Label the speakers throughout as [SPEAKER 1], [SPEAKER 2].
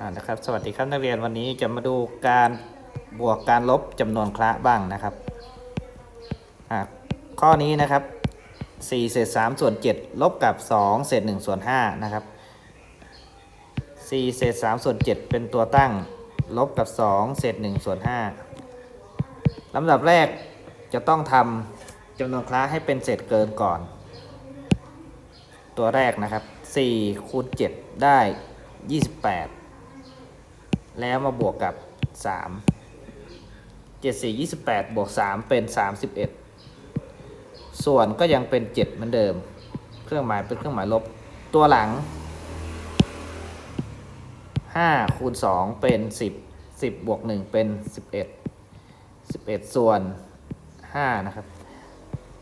[SPEAKER 1] อ่านะครับ สวัสดีครับนักเรียนวันนี้จะมาดูการบวกการลบจำนวนคละบ้างนะครับอ่าข้อนี้นะครับ4เศษ3ส่วน7ลบกับ2เศษ1ส่วน5นะครับ4เศษ3ส่วน7เป็นตัวตั้งลบกับ2เศษ1ส่วน5ลำดับแรกจะต้องทำจำนวนคละให้เป็นเศษเกินก่อน ตัวแรกนะครับ4คูณ7ได้ 28 แล้วมาบวกกับ 3 7 4 28 บวก 3 เป็น 31 ส่วนก็ยังเป็น 7 เหมือนเดิม เครื่องหมายเป็นเครื่องหมายลบ ตัวหลัง 5 คูณ 2 เป็น 10 10 บวก 1 เป็น 11 11 ส่วน 5 นะครับ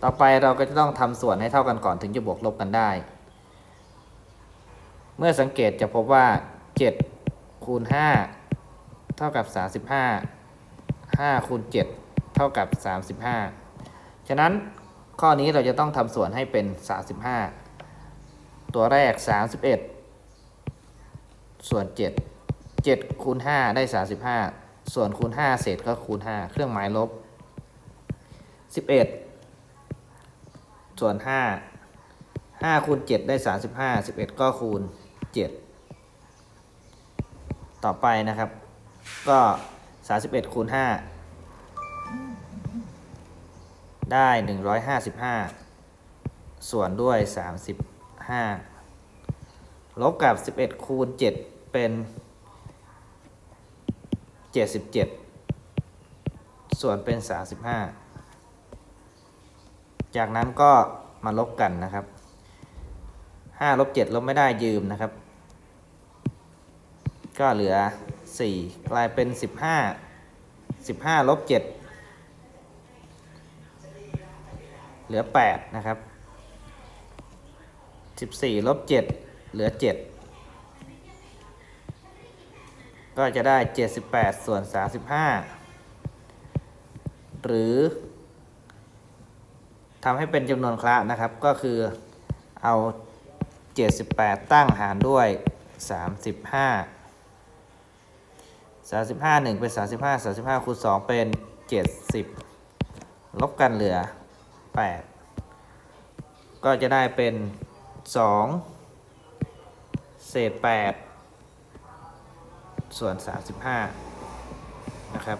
[SPEAKER 1] ต่อไปเราก็จะต้องทำส่วนให้เท่ากันก่อนถึงจะบวกลบกันได้ เมื่อสังเกตจะพบว่า 7 คูณ 5 เท่ากับ35 5คูณ7เท่ากับ 35 ฉะนั้นข้อนี้เราจะต้องทำส่วนให้เป็น 35 ตัวแรก 31 ส่วน 7 7คูณ5ได้ 35 ส่วนคูณ 5 เศษก็คูณ 5 เครื่องหมายลบ 11 ส่วน 5 5คูณ7ได้ 35 11 ก็คูณ 7 ต่อไปนะครับ ก็31คูณ5ได้155ส่วนด้วย35ลบกับ11คูณ7เป็น77ส่วนเป็น35จากนั้นก็มาลบกันนะครับ5ลบ7ลบไม่ได้ยืมนะครับ ก็เหลือ 4 กลายเป็น 15 15ลบ7เหลือ 8 นะครับ 14ลบ7เหลือ 7 ก็จะได้ 78 ส่วน 35 หรือทำให้เป็นจำนวนคละนะครับ ก็คือเอา 78 ตั้งหารด้วย 35 35 1 เป็น 35 35คูณ2เป็น 70 ลบกันเหลือ 8 ก็จะได้เป็น 2 เศษ 8 ส่วน 35 นะครับ